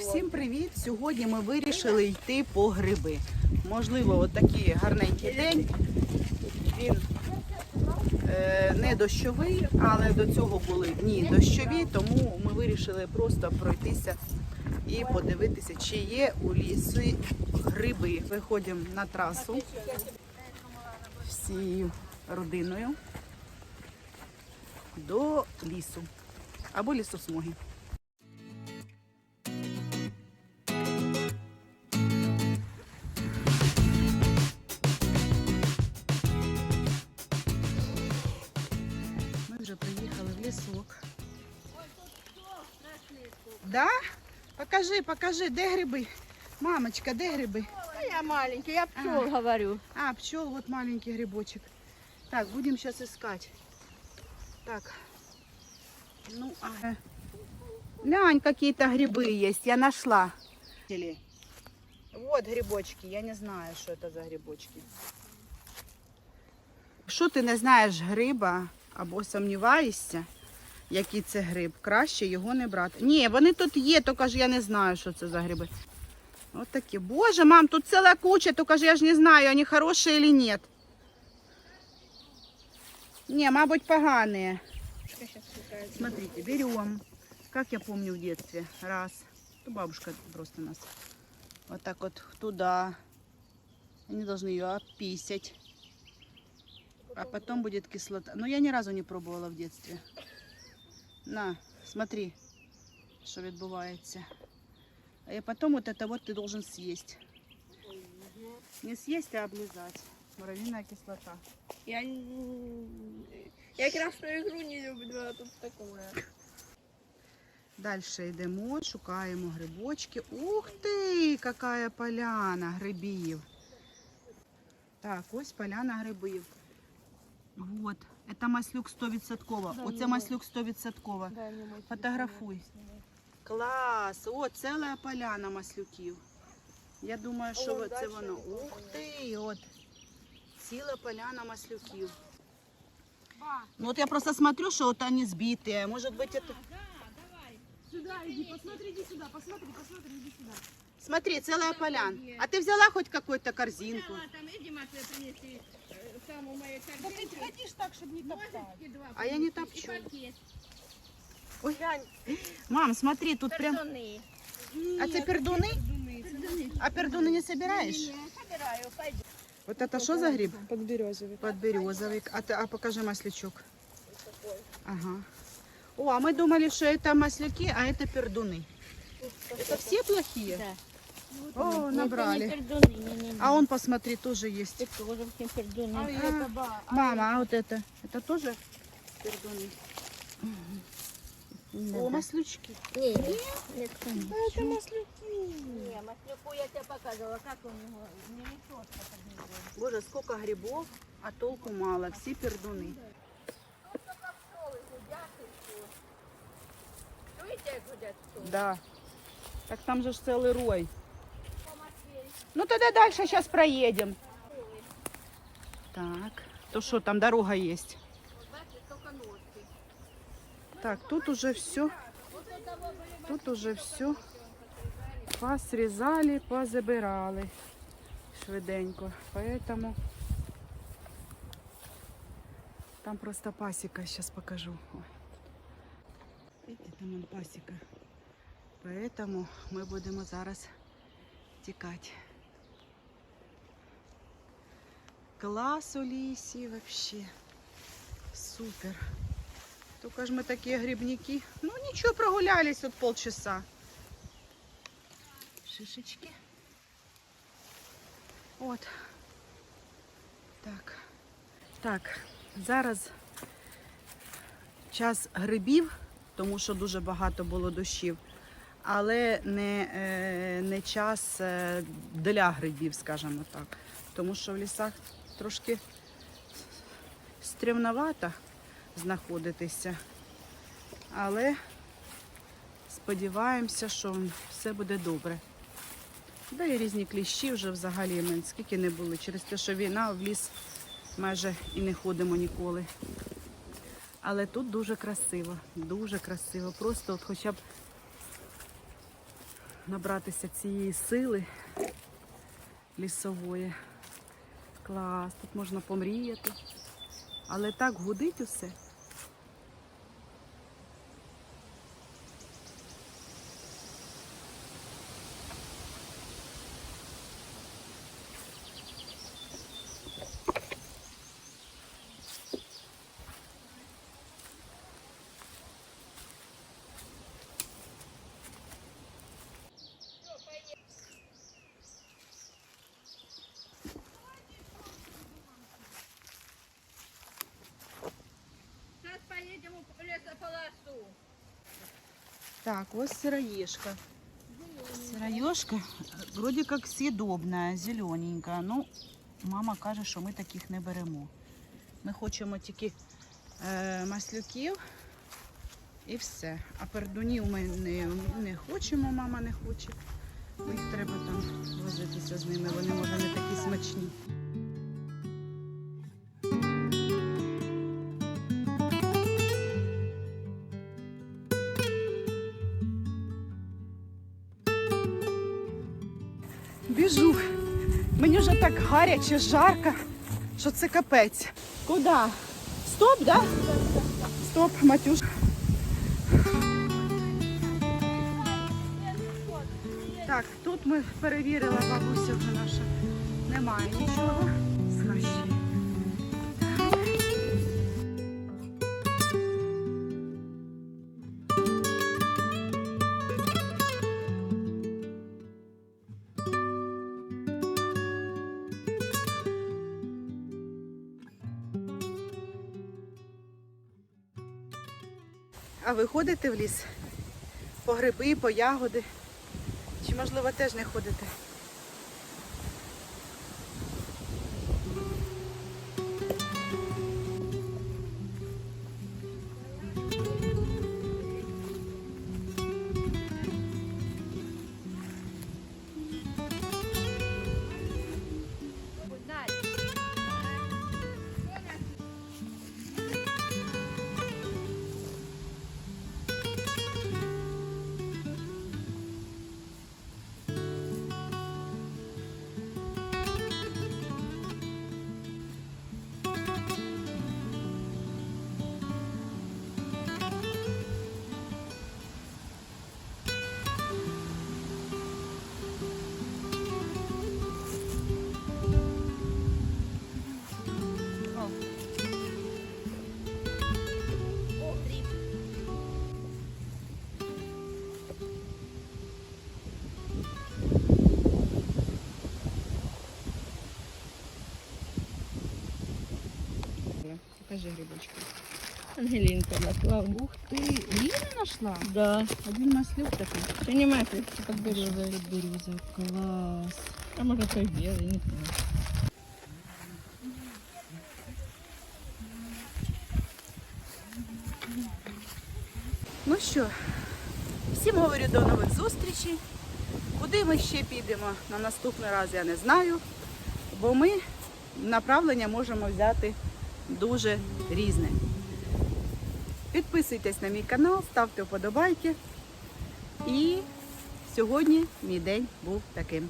Всім привіт! Сьогодні ми вирішили йти по гриби. Можливо, от гарненький день. Він е, не дощовий, але до цього були дні дощові, тому ми вирішили просто пройтися і подивитися, чи є у лісі гриби. Виходимо на трасу всією родиною до лісу або лісосмуги. Да? Покажи, покажи, де гриби? Мамочка, де гриби? а я маленький, я пчел говорю. А, пчел, вот маленький грибочек. Так, будем сейчас искать. Так. Ну, а... Глянь, какие-то грибы есть. Я нашла. Или- Вот грибочки. Я не знаю, що це за грибочки. Якщо ти не знаєш гриба або сумніваєшся, Який це гриб, краще його не брати. Ні, вони тут є, тільки ж я не знаю, що це за гриби. Вот такие. Боже, мам, тут целая куча, только же я же не знаю, они хорошие или нет. Не, мабуть, поганые. Смотрите, берем. Как я помню в детстве. Раз. То бабушка просто нас. Вот так вот туда. Они должны ее описать. А потом будет кислота. Но я ни разу не пробовала в детстве. На, смотри, що відбувається. А я потом вот это вот ты должен съесть. Не съесть, а облизать. Муравьиная кислота. Я, н- я красную икру не люблю, а тут такое. Дальше йдемо, шукаємо грибочки. Ух ти, яка поляна грибів. Так, ось поляна грибів. Вот, это маслюк 100%. Да, Оце ну, маслюк 100%. Фотографуй. Клас! О, ціла поляна маслюків. Я думаю, що О, це дальше воно. йдемо. Ух ти! От. Ціла поляна маслюків. Ну от я просто смотрю, що от вони збиті. Може бути это... Сюда иди, посмотри, иди сюда, посмотри, посмотри, иди сюда. Смотри, целая поляна. А ты взяла хоть какую-то корзинку? Взяла там, иди, Маша, принеси Э, там у моей Да ты ходишь так, чтобы не топтать. Ножички два А я не и топчу. пакет. Ой, Мам, смотри, тут прям... Пердуны. А пердуни? Пердуны. А пердуни не собираешь? Не, собираю, пойду. Вот это что за гриб? Подберезовик. Подберезовик. А, ты, а покажи маслячок. Ага. О, а мы думали, что это масляки, а это пердуны. Это все плохие? Да. О, Нет, набрали. А он, посмотри, тоже есть. Это тоже все пердуны. А, это ба. Мама, а вот это? Это тоже пердуны? О, маслючки. Не, нет, конечно. Это маслюки. Не, маслюку я тебе показывала, как у него не под него. Боже, сколько грибов, а толку мало. Все пердуны. Да. Так там же целый рой. Ну тогда дальше сейчас проедем. Так. То что, там дорога есть? Так, тут уже все. Тут уже все. Посрезали, позабирали. Швиденько. Поэтому там просто пасека. Сейчас покажу. Видите, там он пасіка. Поэтому ми будемо зараз тікати. Клас у лісі вообще. Супер. Только ж мы такие грибники. Ну ничего, прогулялись тут полчаса. Шишечки. От. Так. Так, зараз час грибів, тому що дуже багато було дощів, але не, е, не час е, для грибів, скажімо так. Тому що в лісах трошки стрімновато знаходитися. Але сподіваємося, що все буде добре. Да і різні кліщі вже взагалі ми скільки не були. Через те, що війна в ліс майже і не ходимо ніколи. Але тут дуже красиво, дуже красиво. Просто от хоча б набратися цієї сили лісової. Клас, тут можна помріяти. Але так гудить усе. Так, ось сыроежка. Сыроежка вроде как съедобная, зелененька. Ну, мама каже, що ми таких не беремо. Ми хочемо тільки е, маслюків і все. А пердунів ми не, не хочемо, мама не хоче. Бо їх треба там возитися з ними, вони може не такі смачні. Біжу. Мені вже так гаряче, жарко, що це капець. Куди? Стоп, да? Стоп, Матюш. Так, тут ми перевірили, бабуся вже наша. Немає нічого. А ви ходите в ліс? По гриби, по ягоди? Чи можливо теж не ходите? Покажи грибочки. Ангелинка нашла. Ух ти, Ліна знайшла? Да. Один маслюк такий. Понимаете, как береза. Береза, клас. А может той белый, не знаю. Ну що, всім говорю до нових зустрічей. Куди ми ще підемо на наступний раз, я не знаю. Бо ми направлення можемо взяти дуже різне. Підписуйтесь на мій канал, ставте вподобайки. І сьогодні мій день був таким.